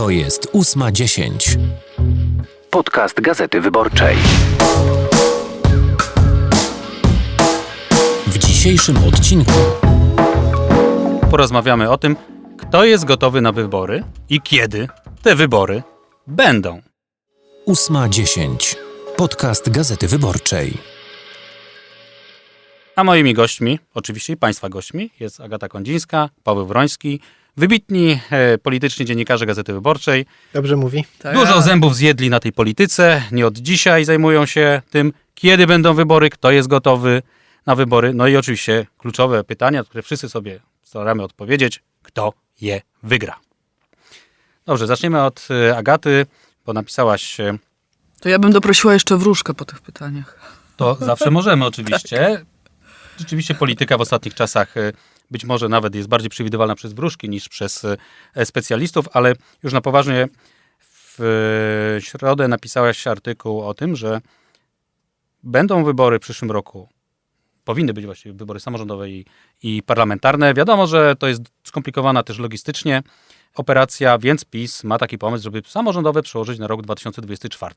To jest ósma dziesięć. Podcast Gazety Wyborczej. W dzisiejszym odcinku porozmawiamy o tym, kto jest gotowy na wybory i kiedy te wybory będą. ósma dziesięć. Podcast Gazety Wyborczej. A moimi gośćmi, oczywiście i Państwa gośćmi, jest Agata Kondzińska, Paweł Wroński, wybitni e, polityczni dziennikarze Gazety Wyborczej. Dobrze mówi. Dużo zębów zjedli na tej polityce, nie od dzisiaj zajmują się tym, kiedy będą wybory, kto jest gotowy na wybory. No i oczywiście kluczowe pytania, które wszyscy sobie staramy odpowiedzieć, kto je wygra. Dobrze, zaczniemy od e, Agaty, bo napisałaś e, To ja bym doprosiła jeszcze wróżkę po tych pytaniach. To zawsze możemy oczywiście. Rzeczywiście polityka w ostatnich czasach e, być może nawet jest bardziej przewidywalna przez wróżki niż przez e, specjalistów, ale już na poważnie w e, środę napisałaś artykuł o tym, że będą wybory w przyszłym roku. Powinny być właściwie wybory samorządowe i, i parlamentarne. Wiadomo, że to jest skomplikowana też logistycznie operacja, więc PiS ma taki pomysł, żeby samorządowe przełożyć na rok 2024.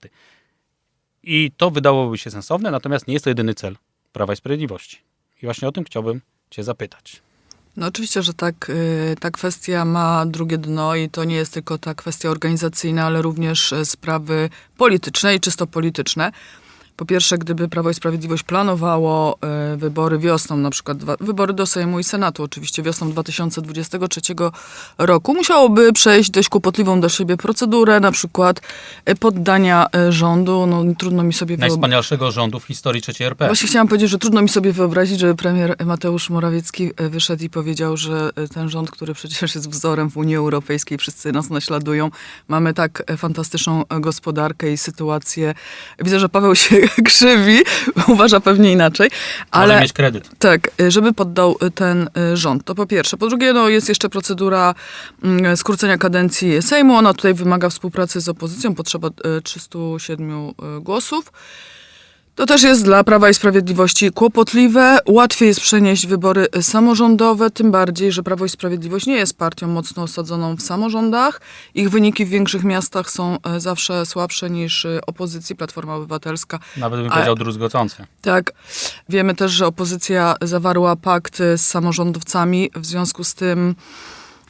I to wydałoby się sensowne, natomiast nie jest to jedyny cel Prawa i Sprawiedliwości. I właśnie o tym chciałbym Cię zapytać. No oczywiście, że tak, y, ta kwestia ma drugie dno i to nie jest tylko ta kwestia organizacyjna, ale również y, sprawy polityczne i czysto polityczne. Po pierwsze, gdyby Prawo i Sprawiedliwość planowało y, wybory wiosną, na przykład wybory do Sejmu i Senatu, oczywiście wiosną 2023 roku, musiałoby przejść dość kłopotliwą dla siebie procedurę, na przykład y, poddania y, rządu. No, trudno mi sobie wyobrazić. Najwspanialszego rządu w historii III RP. Właśnie chciałam powiedzieć, że trudno mi sobie wyobrazić, żeby premier Mateusz Morawiecki e, wyszedł i powiedział, że e, ten rząd, który przecież jest wzorem w Unii Europejskiej, wszyscy nas naśladują, mamy tak e, fantastyczną e, gospodarkę i sytuację. Widzę, że Paweł się krzywi, uważa pewnie inaczej, Ale ale mieć kredyt. tak, żeby poddał y, ten y, rząd. To po pierwsze. Po drugie, no, jest jeszcze procedura mm, skrócenia kadencji Sejmu. Ona tutaj wymaga współpracy z opozycją. Potrzeba y, 307 y, głosów. To też jest dla Prawa i Sprawiedliwości kłopotliwe. Łatwiej jest przenieść wybory samorządowe, tym bardziej, że Prawo i Sprawiedliwość nie jest partią mocno osadzoną w samorządach. Ich wyniki w większych miastach są y, zawsze słabsze niż y, opozycji, Platforma Obywatelska. Nawet bym powiedział druzgocące. Tak. Wiemy też, że opozycja zawarła pakt z samorządowcami. W związku z tym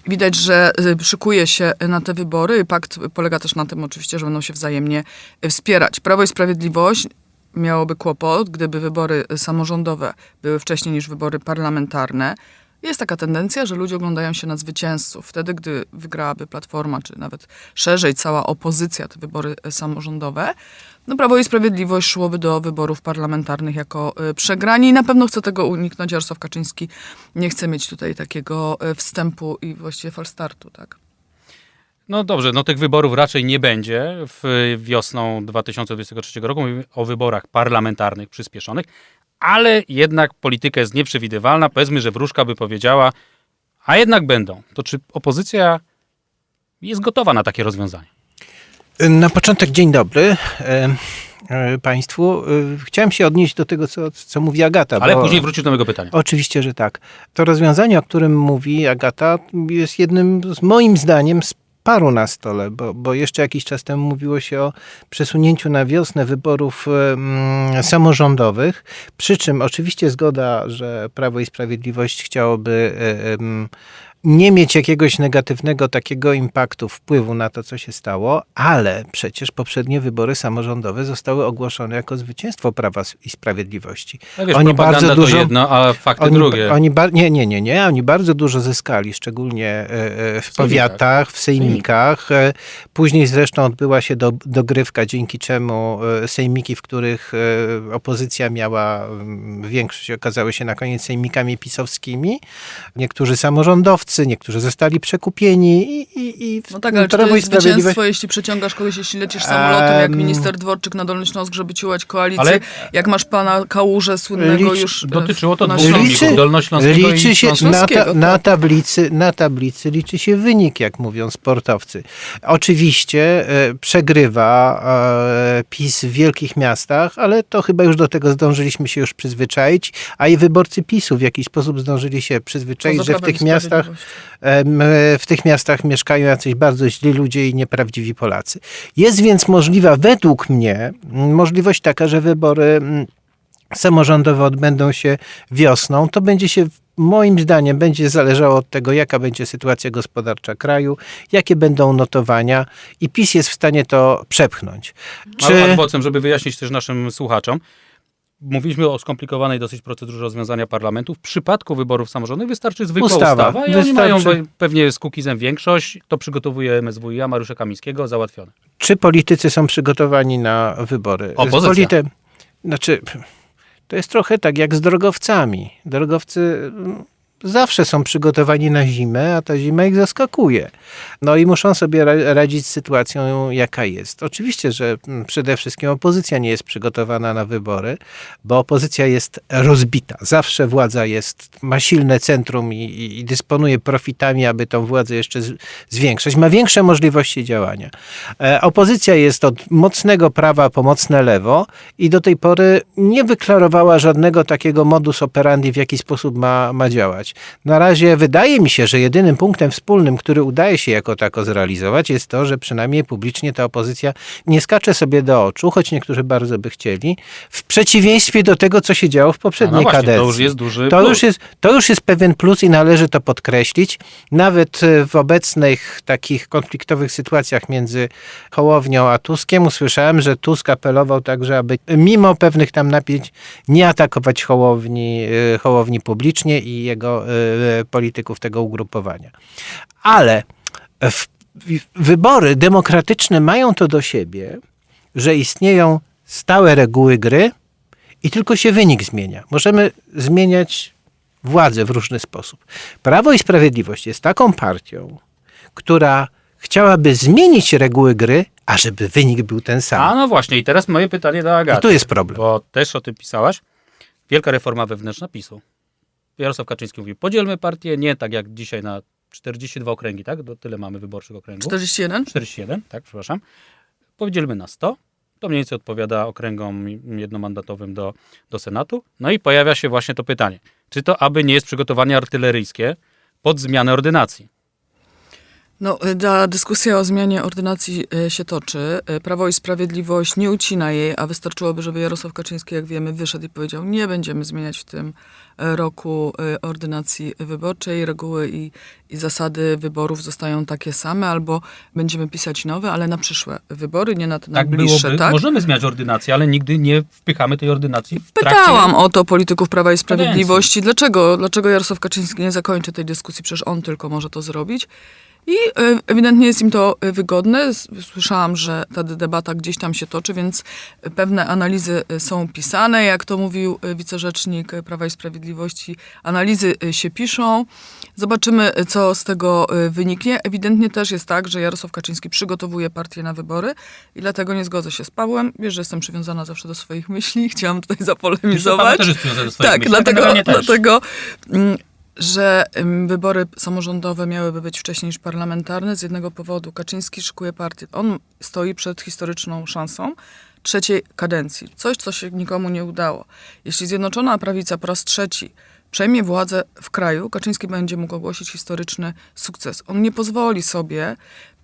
widać, że szykuje się na te wybory. Pakt polega też na tym oczywiście, że będą się wzajemnie wspierać. Prawo i Sprawiedliwość miałoby kłopot, gdyby wybory samorządowe były wcześniej niż wybory parlamentarne. Jest taka tendencja, że ludzie oglądają się na zwycięzców. Wtedy, gdy wygrałaby Platforma, czy nawet szerzej cała opozycja, te wybory e, samorządowe, no Prawo i Sprawiedliwość szłoby do wyborów parlamentarnych jako y, przegrani i na pewno chce tego uniknąć. Jarosław Kaczyński nie chce mieć tutaj takiego y, wstępu i właściwie falstartu, tak? No dobrze, no tych wyborów raczej nie będzie w wiosną 2023 roku. Mówimy o wyborach parlamentarnych przyspieszonych, ale jednak polityka jest nieprzewidywalna. Powiedzmy, że wróżka by powiedziała, a jednak będą. To czy opozycja jest gotowa na takie rozwiązanie? Na początek dzień dobry e, e, Państwu. E, Chciałem się odnieść do tego, co, co mówi Agata. Ale później wrócił do mojego pytania. Oczywiście, że tak. To rozwiązanie, o którym mówi Agata, jest jednym z moim zdaniem z paru na stole, bo, bo jeszcze jakiś czas temu mówiło się o przesunięciu na wiosnę wyborów em, samorządowych. Przy czym oczywiście zgoda, że Prawo i Sprawiedliwość chciałoby e, nie mieć jakiegoś negatywnego takiego impaktu, wpływu na to, co się stało, ale przecież poprzednie wybory samorządowe zostały ogłoszone jako zwycięstwo Prawa i Sprawiedliwości. No wiesz, Oni bardzo to dużo- jedno, a fakty Oni, drugie. oni bar- nie, nie, nie, nie. Oni bardzo dużo zyskali, szczególnie e, e, w powiatach, w sejmikach. E, Później zresztą odbyła się do, dogrywka, dzięki czemu sejmiki, w których opozycja miała mm, większość, okazały się na koniec sejmikami pisowskimi. Niektórzy samorządowcy, niektórzy zostali przekupieni i, i, i No tak, ale czy Prawo to jest zwycięstwo, jeśli przeciągasz kogoś, jeśli lecisz samolotem, jak minister Dworczyk na Dolny Śląsk, żeby ciłać koalicję, Ale- jak masz pana Kałużę słynnego Licz- już e, Dotyczyło to na dwóch rolników, Dolnośląskiego liczy się na, ta, na, tak. tablicy, na tablicy liczy się wynik, jak mówią sportowcy. Oczywiście e, przegrywa e, PiS w wielkich miastach, ale to chyba już do tego zdążyliśmy się już przyzwyczaić, a i wyborcy PiSu w jakiś sposób zdążyli się przyzwyczaić, że w tych miastach W tych miastach mieszkają jacyś bardzo źli ludzie i nieprawdziwi Polacy. Jest więc możliwa, według mnie, możliwość taka, że wybory samorządowe odbędą się wiosną. To będzie się, moim zdaniem, będzie zależało od tego, jaka będzie sytuacja gospodarcza kraju, jakie będą notowania i PiS jest w stanie to przepchnąć. Czy... Czy... Adwocem, żeby wyjaśnić też naszym słuchaczom, mówiliśmy o skomplikowanej dosyć procedurze rozwiązania parlamentu. W przypadku wyborów samorządowych wystarczy zwykła Ustawa. ustawa, i oni mają Wystarczy- pe- pewnie z Kukizem większość. To przygotowuje MSWiA Mariusza Kamińskiego, załatwione. czy politycy są przygotowani na wybory? Opozycja. Polity- Znaczy, to jest trochę tak jak z drogowcami. Drogowcy zawsze są przygotowani na zimę, a ta zima ich zaskakuje. No i muszą sobie ra- radzić z sytuacją, jaka jest. Oczywiście, że mm, przede wszystkim opozycja nie jest przygotowana na wybory, bo opozycja jest rozbita. Zawsze władza jest, ma silne centrum i, i, dysponuje profitami, aby tą władzę jeszcze zwiększać. Ma większe możliwości działania. E, Opozycja jest od mocnego prawa po mocne lewo i do tej pory nie wyklarowała żadnego takiego modus operandi, w jaki sposób ma, ma działać. Na razie wydaje mi się, że jedynym punktem wspólnym, który udaje się jako tako zrealizować, jest to, że przynajmniej publicznie ta opozycja nie skacze sobie do oczu, choć niektórzy bardzo by chcieli, w przeciwieństwie do tego, co się działo w poprzedniej no właśnie, kadencji. to już jest duży To plus. już jest, to już jest pewien plus i należy to podkreślić. Nawet e, w obecnych takich konfliktowych sytuacjach między Hołownią a Tuskiem usłyszałem, że Tusk apelował także, aby mimo pewnych tam napięć nie atakować Hołowni, e, Hołowni publicznie i jego e, polityków tego ugrupowania. Ale w, wybory demokratyczne mają to do siebie, że istnieją stałe reguły gry i tylko się wynik zmienia. Możemy zmieniać władzę w różny sposób. Prawo i Sprawiedliwość jest taką partią, która chciałaby zmienić reguły gry, a żeby wynik był ten sam. A no właśnie, i teraz moje pytanie do Agaty. I tu jest problem. Bo też o tym pisałaś. Wielka reforma wewnętrzna PiSu. Jarosław Kaczyński mówi, podzielmy partię, nie tak jak dzisiaj na 42 okręgi, tak? Do, tyle mamy wyborczych okręgów. 41? 41, tak, przepraszam. Podzielmy na 100. To mniej więcej odpowiada okręgom jednomandatowym do, do Senatu. No i pojawia się właśnie to pytanie. Czy to aby nie jest przygotowanie artyleryjskie pod zmianę ordynacji? No, y, ta dyskusja o zmianie ordynacji y, się toczy. Y, Prawo i Sprawiedliwość nie ucina jej, a wystarczyłoby, żeby Jarosław Kaczyński, jak wiemy, wyszedł i powiedział, nie będziemy zmieniać w tym roku ordynacji wyborczej. Reguły i, i zasady wyborów zostają takie same, albo będziemy pisać nowe, ale na przyszłe wybory, nie na te Tak najbliższe, byłoby. tak? Możemy zmieniać ordynację, ale nigdy nie wpychamy tej ordynacji w trakcie... Pytałam o to polityków Prawa i Sprawiedliwości. Dlaczego, dlaczego Jarosław Kaczyński nie zakończy tej dyskusji? Przecież on tylko może to zrobić. I e, ewidentnie jest im to e, wygodne. Słyszałam, że ta debata gdzieś tam się toczy, więc pewne analizy e, są pisane. Jak to mówił e, wicerzecznik e, Prawa i Sprawiedliwości, analizy e, się piszą. Zobaczymy, e, co z tego e, wyniknie. Ewidentnie też jest tak, że Jarosław Kaczyński przygotowuje partię na wybory i dlatego nie zgodzę się z Pawłem. Wiesz, że jestem przywiązana zawsze do swoich myśli. Chciałam tutaj Paweł zapolemizować. też jest przywiązany do swoich Tak, myśli, dlatego, też. dlatego mm, że wybory samorządowe miałyby być wcześniej niż parlamentarne z jednego powodu. Kaczyński szykuje partię. On stoi przed historyczną szansą trzeciej kadencji. Coś, co się nikomu nie udało. Jeśli Zjednoczona Prawica po raz trzeci przejmie władzę w kraju, Kaczyński będzie mógł ogłosić historyczny sukces. On nie pozwoli sobie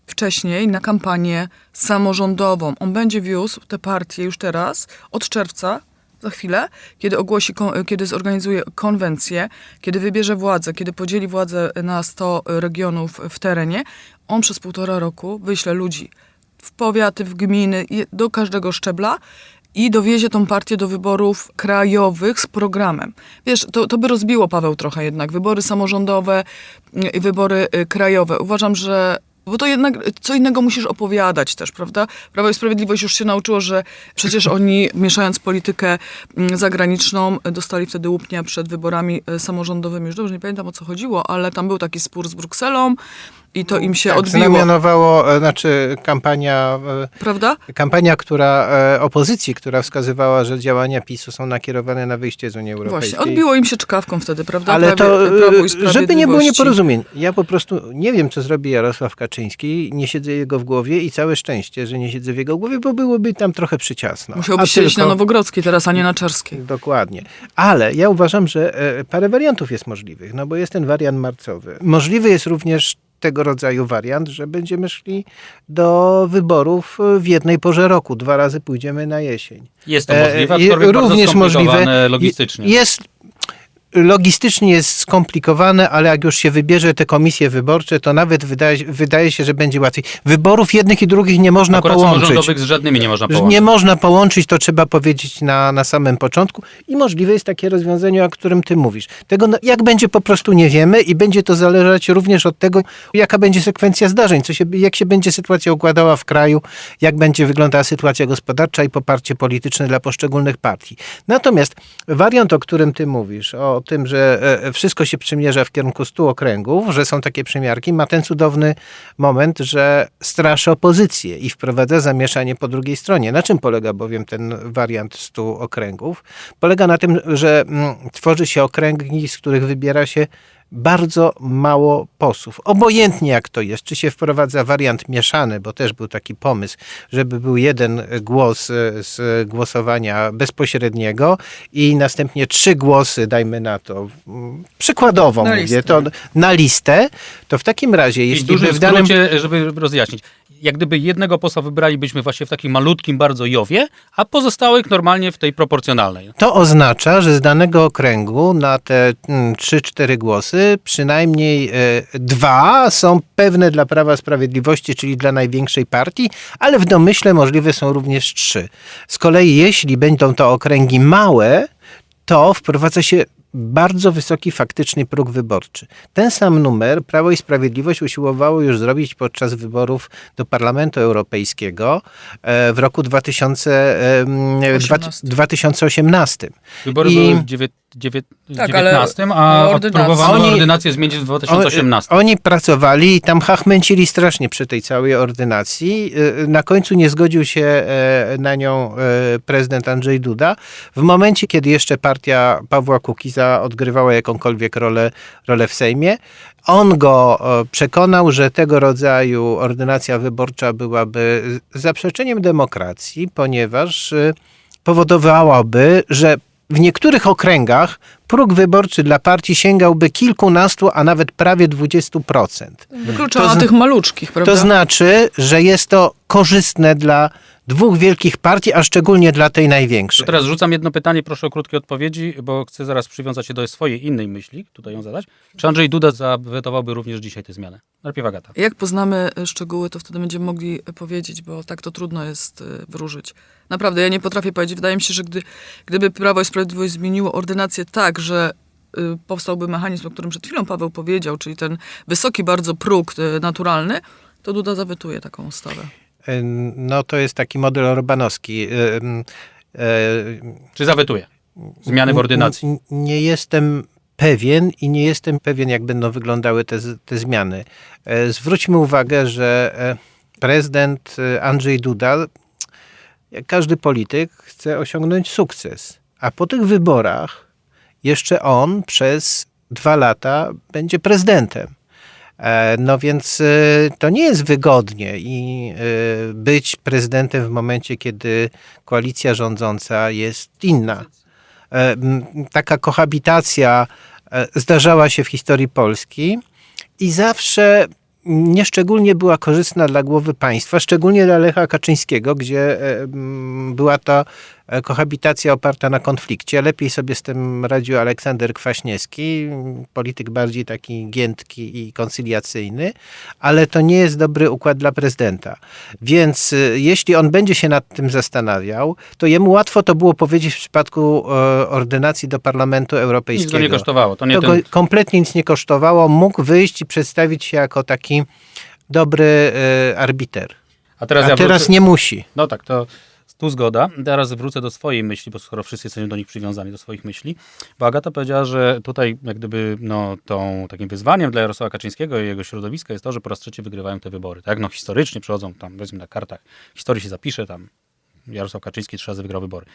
wcześniej na kampanię samorządową. On będzie wiózł tę partię już teraz, od czerwca, za chwilę, kiedy ogłosi, kiedy zorganizuje konwencję, kiedy wybierze władzę, kiedy podzieli władzę na 100 regionów w terenie, on przez półtora roku wyśle ludzi w powiaty, w gminy, do każdego szczebla i dowiezie tą partię do wyborów krajowych z programem. Wiesz, to, to by rozbiło Paweł trochę jednak. Wybory samorządowe i wybory y, krajowe. Uważam, że bo to jednak co innego musisz opowiadać też, prawda? Prawo i Sprawiedliwość już się nauczyło, że przecież oni, mieszając politykę mm, zagraniczną, dostali wtedy łupnia przed wyborami e, samorządowymi. Już dobrze nie pamiętam o co chodziło, ale tam był taki spór z Brukselą i to im się tak, odbiło. znamionowało, e, znaczy kampania, Prawda? e, kampania która, e, opozycji, która wskazywała, że działania PiSu są nakierowane na wyjście z Unii Europejskiej. Właśnie, odbiło im się czkawką wtedy, prawda? Ale Prawie- to, żeby nie było nieporozumień, ja po prostu nie wiem, co zrobi Jarosław Kaczyński, nie siedzę jego w głowie i całe szczęście, że nie siedzę w jego głowie, bo byłoby tam trochę przyciasno. Musiałby siedzieć tylko- na Nowogrodzkiej teraz, a nie na Czerskiej. Dokładnie. Ale ja uważam, że parę wariantów jest możliwych, no bo jest ten wariant marcowy. Możliwy jest również tego rodzaju wariant, że będziemy szli do wyborów e, w jednej porze roku. Dwa razy pójdziemy na jesień. Jest to E, możliwe, e, również możliwe. logistycznie. Jest logistycznie jest skomplikowane, ale jak już się wybierze te komisje wyborcze, to nawet wydaje, wydaje się, że będzie łatwiej. Wyborów jednych i drugich nie można Akurat połączyć. z żadnymi nie można połączyć. Nie można połączyć, to trzeba powiedzieć na, na samym początku i możliwe jest takie rozwiązanie, o którym ty mówisz. Tego no, jak będzie po prostu nie wiemy i będzie to zależeć również od tego, jaka będzie sekwencja zdarzeń, co się, jak się będzie sytuacja układała w kraju, jak będzie wyglądała sytuacja gospodarcza i poparcie polityczne dla poszczególnych partii. Natomiast wariant, o którym ty mówisz, o tym, że e, wszystko się przymierza w kierunku stu okręgów, że są takie przymiarki, ma ten cudowny moment, że straszy opozycję i wprowadza zamieszanie po drugiej stronie. Na czym polega bowiem ten wariant stu okręgów? Polega na tym, że mm, tworzy się okręgi, z których wybiera się bardzo mało posłów. Obojętnie jak to jest, czy się wprowadza wariant mieszany, bo też był taki pomysł, żeby był jeden głos e, z głosowania bezpośredniego i następnie trzy głosy, dajmy na to, przykładowo Na mówię, listę. to na listę, to w takim razie, jeśli by w danym... skrócie, żeby rozjaśnić. Jak gdyby jednego posła wybralibyśmy właśnie w takim malutkim bardzo Jowie, a pozostałych normalnie w tej proporcjonalnej. To oznacza, że z danego okręgu na te mm, 3-4 głosy przynajmniej e, dwa są pewne dla Prawa Sprawiedliwości, czyli dla największej partii, ale w domyśle możliwe są również trzy. Z kolei jeśli będą to okręgi małe, to wprowadza się bardzo wysoki faktyczny próg wyborczy. Ten sam numer Prawo i Sprawiedliwość usiłowało już zrobić podczas wyborów do Parlamentu Europejskiego e, w roku 2000, em, dwa- 18. 2018. Wybory I- były w dziewię- dziewię- Tak, ale- 19, a próbowano Oni- ordynację zmienić w 2018. O- Oni pracowali i tam hachmęcili strasznie przy tej całej ordynacji. Y, Na końcu nie zgodził się e, na nią e, prezydent Andrzej Duda. W momencie, kiedy jeszcze partia Pawła Kukiza odgrywała jakąkolwiek rolę, rolę w Sejmie, on go e, przekonał, że tego rodzaju ordynacja wyborcza byłaby zaprzeczeniem demokracji, ponieważ e, powodowałaby, że w niektórych okręgach próg wyborczy dla partii sięgałby kilkunastu, a nawet prawie 20%. Wykluczała To zn- tych maluczkich, prawda? To znaczy, że jest to korzystne dla dwóch wielkich partii, a szczególnie dla tej To największej. teraz rzucam jedno pytanie, proszę o krótkie odpowiedzi, bo chcę zaraz przywiązać się do swojej innej myśli, tutaj ją zadać. Czy Andrzej Duda zawetowałby również dzisiaj te zmiany? Najpierw Agata. Jak poznamy szczegóły, to wtedy będziemy mogli powiedzieć, bo tak to trudno jest e, wróżyć. Naprawdę, ja nie potrafię powiedzieć. Wydaje mi się, że gdy, gdyby Prawo i Sprawiedliwość zmieniło ordynację tak, że y, powstałby mechanizm, o którym przed chwilą Paweł powiedział, czyli ten wysoki bardzo próg y, naturalny, to Duda zawetuje taką ustawę. E, No to jest taki model orbanowski. E, m, e, Czy zawetuje zmiany w ordynacji? Nie jestem pewien i nie jestem pewien, jak będą wyglądały te, te zmiany. Zwróćmy uwagę, że prezydent Andrzej Duda, jak każdy polityk, chce osiągnąć sukces. A po tych wyborach jeszcze on przez dwa lata będzie prezydentem. E, No więc e, to nie jest wygodnie i e, być prezydentem w momencie, kiedy koalicja rządząca jest inna. Taka kohabitacja zdarzała się w historii Polski i zawsze nieszczególnie była korzystna dla głowy państwa, szczególnie dla Lecha Kaczyńskiego, gdzie e, była to kohabitacja oparta na konflikcie. Lepiej sobie z tym radził Aleksander Kwaśniewski, polityk bardziej taki giętki i koncyliacyjny, ale to nie jest dobry układ dla prezydenta. Więc e, jeśli on będzie się nad tym zastanawiał, to jemu łatwo to było powiedzieć w przypadku e, ordynacji do Parlamentu Nic Europejskiego. to nie kosztowało. To nie To ten... kompletnie nic nie kosztowało. Mógł wyjść i przedstawić się jako taki dobry e, arbiter. A teraz A ja teraz wrócę... nie musi. No tak, to tu zgoda. Teraz wrócę do swojej myśli, bo skoro wszyscy jesteśmy do nich przywiązani, do swoich myśli, bo Agata powiedziała, że tutaj jak gdyby no, tą, takim wyzwaniem dla Jarosława Kaczyńskiego i jego środowiska jest to, że po raz trzeci wygrywają te wybory. Tak? No historycznie przechodzą tam, powiedzmy na kartach, historii się zapisze tam, Jarosław Kaczyński trzy razy wygrał wybory.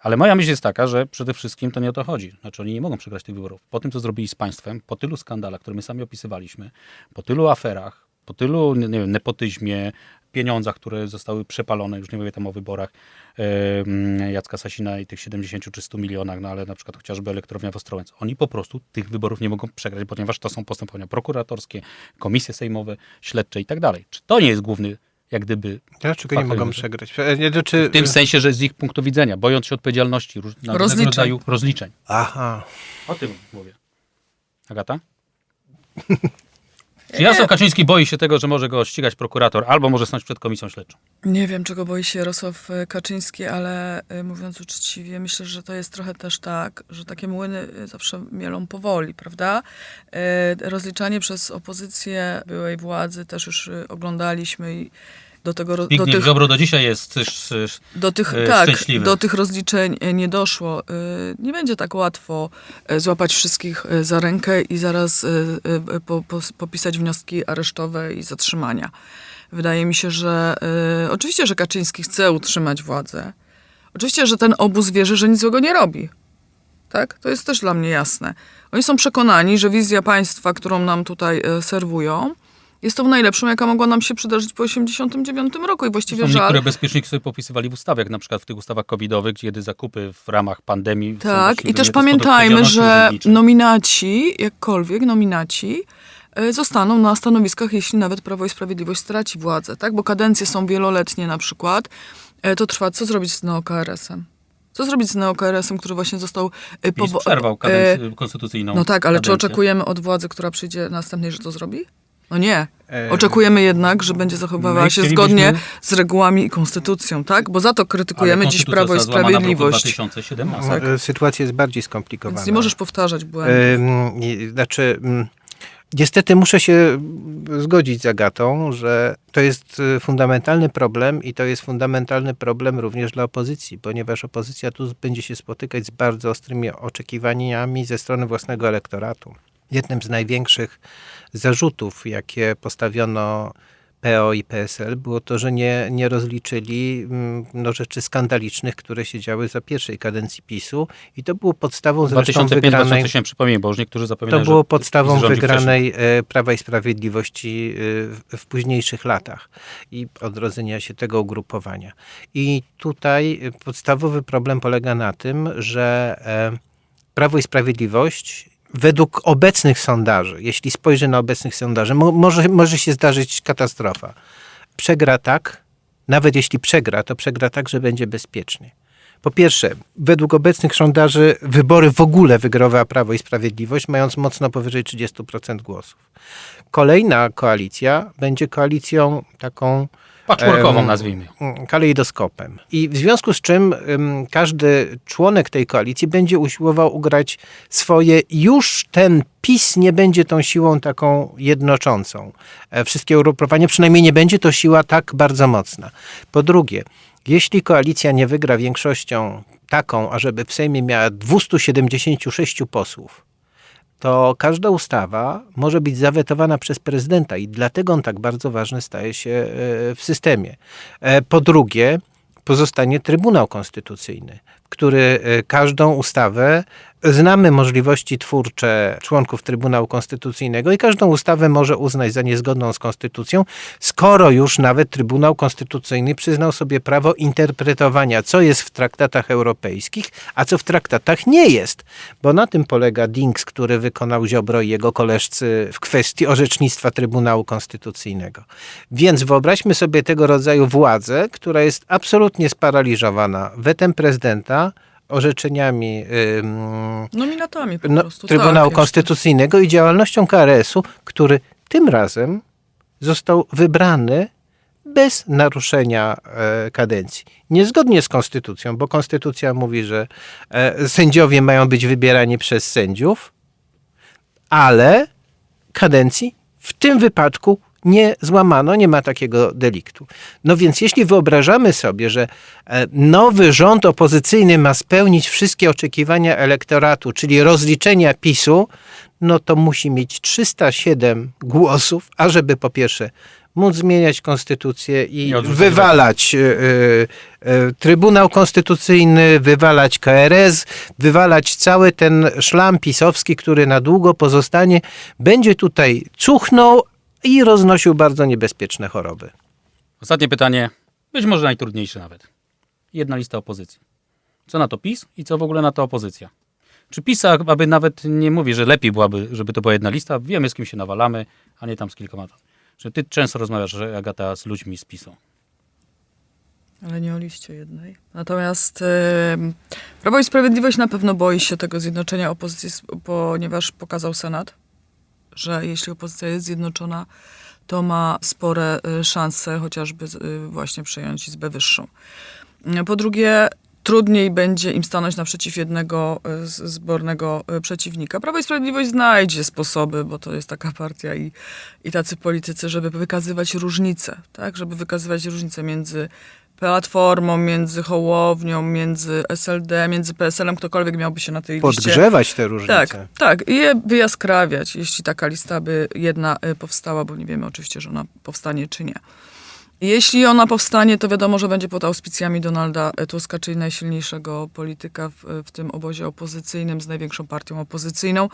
Ale moja myśl jest taka, że przede wszystkim to nie o to chodzi. Znaczy oni nie mogą przegrać tych wyborów. Po tym, co zrobili z państwem, po tylu skandalach, które my sami opisywaliśmy, po tylu aferach, po tylu, nie wiem, nepotyzmie, pieniądzach, które zostały przepalone, już nie mówię tam o wyborach em, Jacka Sasina i tych 70 czy 100 milionach, no ale na przykład chociażby elektrownia w Ostrołęce. Oni po prostu tych wyborów nie mogą przegrać, ponieważ to są postępowania prokuratorskie, komisje sejmowe, śledcze i tak dalej. Czy to nie jest główny, jak gdyby, Dlaczego nie mogą przegrać? E, nie, to czy... w tym sensie, że z ich punktu widzenia, bojąc się odpowiedzialności, róż- na Rozliczeń. rodzaju rozliczeń. Aha. O tym mówię. Agata? Czy Jarosław Kaczyński boi się tego, że może go ścigać prokurator, albo może stanąć przed komisją śledczą? Nie wiem, czego boi się Jarosław e, Kaczyński, ale e, mówiąc uczciwie, myślę, że to jest trochę też tak, że takie młyny e, zawsze mielą powoli, prawda? Rozliczanie przez opozycję byłej władzy też już oglądaliśmy i do tego... Do Zbigniew tych, Ziobro do dzisiaj jest do tych, e, tak, szczęśliwy. do tych rozliczeń e, nie doszło. E, Nie będzie tak łatwo e, złapać wszystkich za rękę i zaraz po, po, popisać wnioski aresztowe i zatrzymania. Wydaje mi się, że oczywiście, że Kaczyński chce utrzymać władzę. Oczywiście, że ten obóz wierzy, że nic złego nie robi. Tak? To jest też dla mnie jasne. Oni są przekonani, że wizja państwa, którą nam tutaj serwują, jest tą najlepszą, jaka mogła nam się przydarzyć po 1989 roku i właściwie Są żal. niektóre bezpieczniki sobie popisywali w ustawach, jak na przykład w tych ustawach covidowych, kiedy zakupy w ramach pandemii... Tak, i też pamiętajmy, że nominaci, jakkolwiek nominaci, e, zostaną na stanowiskach, jeśli nawet Prawo i Sprawiedliwość straci władzę, tak? Bo kadencje są wieloletnie na przykład. E, To trwa, co zrobić z neokRS-em? Co zrobić z neokRS-em, który właśnie został... e, PiS powo- przerwał kadencję konstytucyjną. No tak, ale czy kadencję. oczekujemy od władzy, która przyjdzie następnej, że to zrobi? No nie. Oczekujemy jednak, że będzie zachowywała się chcielibyśmy- zgodnie z regułami i konstytucją, tak? Bo za to krytykujemy dziś Prawo i Sprawiedliwość. 2017. Tak. e, Sytuacja jest bardziej skomplikowana. Więc nie możesz powtarzać błędów. Ym, i- Znaczy, mm, niestety muszę się zgodzić z Agatą, że to jest y, fundamentalny problem i to jest fundamentalny problem również dla opozycji, ponieważ opozycja tu będzie się spotykać z bardzo ostrymi oczekiwaniami ze strony własnego elektoratu. Jednym z największych zarzutów, jakie postawiono PO i PSL, było to, że nie, nie rozliczyli mm, no, rzeczy skandalicznych, które się działy za pierwszej kadencji PiSu i to było podstawą zresztą wygranej... 2005-2007 przypomnij, bo już niektórzy zapominają, To było podstawą wygranej e, Prawa i Sprawiedliwości e, w- w późniejszych latach i odrodzenia się tego ugrupowania. I tutaj e, podstawowy problem polega na tym, że e, Prawo i Sprawiedliwość według obecnych sondaży, jeśli spojrzy na obecnych sondaży, mo, może, może się zdarzyć katastrofa. Przegra tak, nawet jeśli przegra, to przegra tak, że będzie bezpiecznie. Po pierwsze, według obecnych sondaży wybory w ogóle wygrywa Prawo i Sprawiedliwość, mając mocno powyżej 30% głosów. Kolejna koalicja będzie koalicją taką Patchworkową nazwijmy. kalejdoskopem. I w związku z czym ym, każdy członek tej koalicji będzie usiłował ugrać swoje. Już ten PiS nie będzie tą siłą taką jednoczącą. E, Wszystkie ugrupowania, przynajmniej nie będzie to siła tak bardzo mocna. Po drugie, jeśli koalicja nie wygra większością taką, ażeby w Sejmie miała 276 posłów, to każda ustawa może być zawetowana przez prezydenta i dlatego on tak bardzo ważny staje się e, w systemie. E, Po drugie, pozostanie Trybunał Konstytucyjny, który e, każdą ustawę znamy możliwości twórcze członków Trybunału Konstytucyjnego i każdą ustawę może uznać za niezgodną z konstytucją, skoro już nawet Trybunał Konstytucyjny przyznał sobie prawo interpretowania, co jest w traktatach europejskich, a co w traktatach nie jest. Bo na tym polega Dings, który wykonał Ziobro i jego koleżcy w kwestii orzecznictwa Trybunału Konstytucyjnego. Więc wyobraźmy sobie tego rodzaju władzę, która jest absolutnie sparaliżowana wetem prezydenta, orzeczeniami Nominatami po no, prostu. Trybunału tak, Konstytucyjnego i działalnością KRS-u, który tym razem został wybrany bez naruszenia e, kadencji. Niezgodnie z konstytucją, bo konstytucja mówi, że e, sędziowie mają być wybierani przez sędziów, ale kadencji w tym wypadku nie złamano, nie ma takiego deliktu. No więc jeśli wyobrażamy sobie, że e, nowy rząd opozycyjny ma spełnić wszystkie oczekiwania elektoratu, czyli rozliczenia PiSu, no to musi mieć 307 głosów, ażeby po pierwsze móc zmieniać konstytucję i wywalać e, e, Trybunał Konstytucyjny, wywalać KRS, wywalać cały ten szlam pisowski, który na długo pozostanie, będzie tutaj cuchnął i roznosił bardzo niebezpieczne choroby. Ostatnie pytanie, być może najtrudniejsze nawet. Jedna lista opozycji. Co na to PiS i co w ogóle na to opozycja? Czy PiS, aby nawet nie mówi, że lepiej byłaby, żeby to była jedna lista, wiemy z kim się nawalamy, a nie tam z kilkoma. Że ty często rozmawiasz, że Agata, z ludźmi z PiSu. Ale nie o liście jednej. Natomiast Prawo i Sprawiedliwość na pewno boi się tego zjednoczenia opozycji, ponieważ pokazał Senat, że jeśli opozycja jest zjednoczona, to ma spore e, szanse chociażby e, właśnie przejąć Izbę Wyższą. Po drugie, trudniej będzie im stanąć naprzeciw jednego z- zbornego przeciwnika. Prawo i Sprawiedliwość znajdzie sposoby, bo to jest taka partia i, i tacy politycy, żeby wykazywać różnice, tak? Żeby wykazywać różnice między Platformą, między Hołownią, między SLD, między PSL-em, ktokolwiek miałby się na tej liście... Podgrzewać te różnice. Tak, tak. I je wyjaskrawiać, jeśli taka lista by jedna y, powstała, bo nie wiemy oczywiście, że ona powstanie czy nie. Jeśli ona powstanie, to wiadomo, że będzie pod auspicjami Donalda Tuska, czyli najsilniejszego polityka w, w tym obozie opozycyjnym, z największą partią opozycyjną.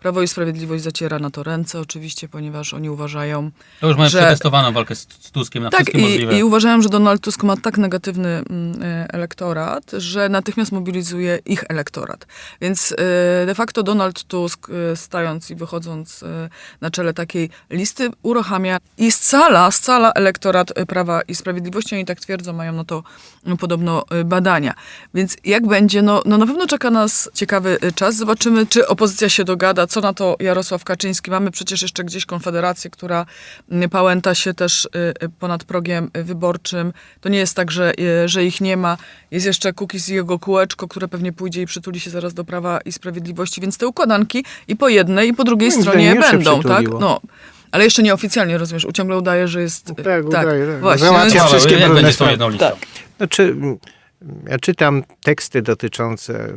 Prawo i Sprawiedliwość zaciera na to ręce oczywiście, ponieważ oni uważają, To już mamy Że- przetestowaną walkę z, z Tuskiem na tak, wszystkie i, możliwe. i uważają, że Donald Tusk ma tak negatywny mm, e, elektorat, że natychmiast mobilizuje ich elektorat. Więc e, de facto Donald Tusk, e, stając i wychodząc e, na czele takiej listy, uruchamia i scala, scala elektorat Prawa i Sprawiedliwości. Oni tak twierdzą, mają na to no, podobno badania. Więc jak będzie, no, no na pewno czeka nas ciekawy czas. Zobaczymy, czy opozycja się dogada, co na to Jarosław Kaczyński. Mamy przecież jeszcze gdzieś Konfederację, która pałęta się też y, y, ponad progiem wyborczym. To nie jest tak, że, y, że ich nie ma. Jest jeszcze Kukiz i jego kółeczko, które pewnie pójdzie i przytuli się zaraz do Prawa i Sprawiedliwości. Więc te układanki i po jednej, i po drugiej Moim stronie będą, tak? No. Ale jeszcze nieoficjalnie, rozumiesz, ciągle udaje, że jest... y, Tak, udaje, tak. Właśnie. Załatwia wszystkie jak będzie z tą jedną listą? Znaczy, mm, ja czytam teksty dotyczące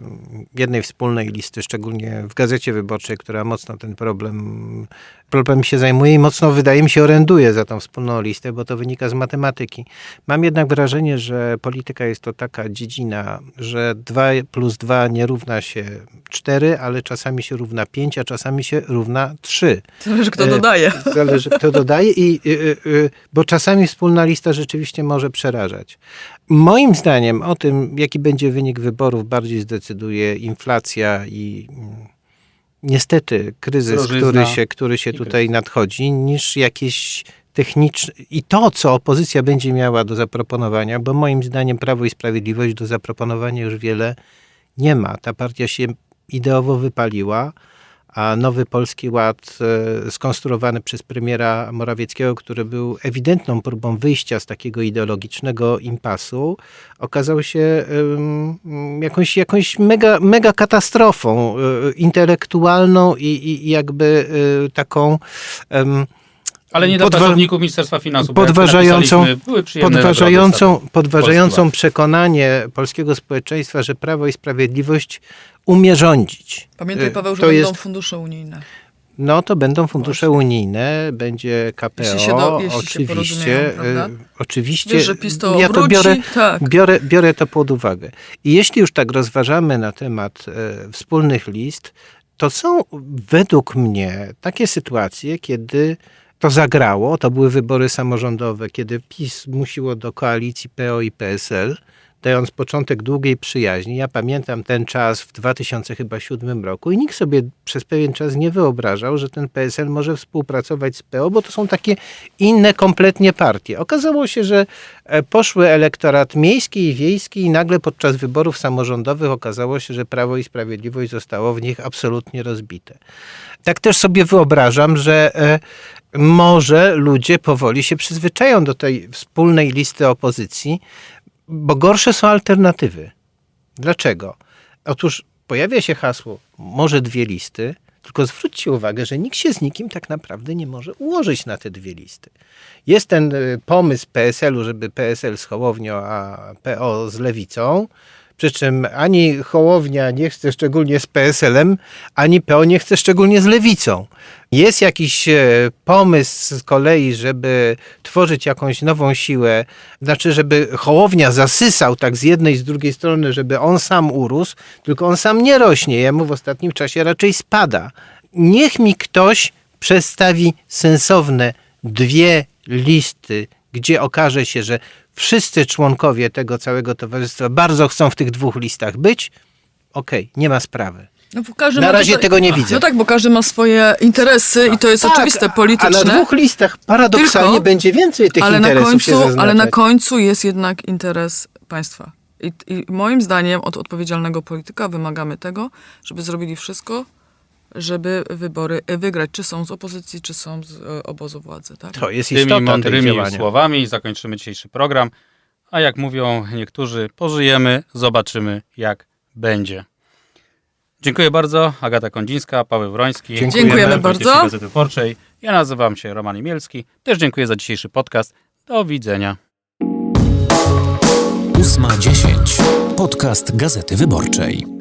jednej wspólnej listy, szczególnie w Gazecie Wyborczej, która mocno ten problem, problem się zajmuje i mocno, wydaje mi się, oręduje za tą wspólną listę, bo to wynika z matematyki. Mam jednak wrażenie, że polityka jest to taka dziedzina, że 2 plus 2 nie równa się 4, ale czasami się równa 5, a czasami się równa 3. Zależy, kto E, dodaje. Zależy, kto dodaje, i, y, y, bo czasami wspólna lista rzeczywiście może przerażać. Moim zdaniem o tym, jaki będzie wynik wyborów, bardziej zdecyduje inflacja i mm, niestety kryzys, Drożyzna który się, który się tutaj nadchodzi, niż jakieś techniczne. I to, co opozycja będzie miała do zaproponowania, bo moim zdaniem Prawo i Sprawiedliwość do zaproponowania już wiele nie ma. Ta partia się ideowo wypaliła, a nowy Polski Ład e, skonstruowany przez premiera Morawieckiego, który był ewidentną próbą wyjścia z takiego ideologicznego impasu, okazał się jakąś, jakąś mega, mega katastrofą e, intelektualną i, i jakby e, taką Ale nie dla podwa- pracowników Ministerstwa Finansów. podważającą- podważającą, podważającą przekonanie polskiego społeczeństwa, że Prawo i Sprawiedliwość umie rządzić. Pamiętaj, E, Paweł, że to będą jest, fundusze unijne. No to będą fundusze unijne, będzie KPO, Jeśli się do- jeśli się oczywiście. prawda? e, oczywiście. Wiesz, że PiS to ja to biorę, Tak. biorę, biorę to pod uwagę. I jeśli już tak rozważamy na temat e, wspólnych list, to są według mnie takie sytuacje, kiedy to zagrało, to były wybory samorządowe, kiedy PiS musiło do koalicji PO i PSL, dając początek długiej przyjaźni. Ja pamiętam ten czas w 2007 roku i nikt sobie przez pewien czas nie wyobrażał, że ten PSL może współpracować z PO, bo to są takie inne kompletnie partie. Okazało się, że e, poszły elektorat miejski i wiejski i nagle podczas wyborów samorządowych okazało się, że Prawo i Sprawiedliwość zostało w nich absolutnie rozbite. Tak też sobie wyobrażam, że e, może ludzie powoli się przyzwyczają do tej wspólnej listy opozycji, bo gorsze są alternatywy. Dlaczego? Otóż pojawia się hasło może dwie listy, Tylko zwróćcie uwagę, że nikt się z nikim tak naprawdę nie może ułożyć na te dwie listy. Jest ten y, pomysł PSL-u, żeby PSL z Hołownią, a PO z Lewicą. Przy czym ani Hołownia nie chce szczególnie z PSL-em, ani PO nie chce szczególnie z Lewicą. Jest jakiś e, pomysł z kolei, żeby tworzyć jakąś nową siłę, znaczy, żeby Hołownia zasysał tak z jednej z drugiej strony, żeby on sam urósł, tylko on sam nie rośnie, jemu w ostatnim czasie raczej spada. Niech mi ktoś przedstawi sensowne dwie listy, gdzie okaże się, że wszyscy członkowie tego całego towarzystwa bardzo chcą w tych dwóch listach być. Okej, nie ma sprawy. No, Na razie tego nie widzę. No tak, bo każdy ma swoje interesy i to jest Tak, oczywiste, A polityczne. na dwóch listach paradoksalnie Tylko- będzie więcej tych ale na, interesów się końcu, ale na końcu jest jednak interes państwa. I, I moim zdaniem od odpowiedzialnego polityka wymagamy tego, żeby zrobili wszystko, żeby wybory wygrać, czy są z opozycji, czy są z e, obozu władzy. Tak? To jest Tymi istota mądrymi słowami zakończymy dzisiejszy program. A jak mówią niektórzy, pożyjemy, zobaczymy jak będzie. Dziękuję bardzo. Agata Kondzińska, Paweł Wroński. Dziękujemy Politycy bardzo. Gazety Wyborczej. Ja nazywam się Roman Imielski. Też dziękuję za dzisiejszy podcast. Do widzenia. Ósma dziesięć. Podcast Gazety Wyborczej.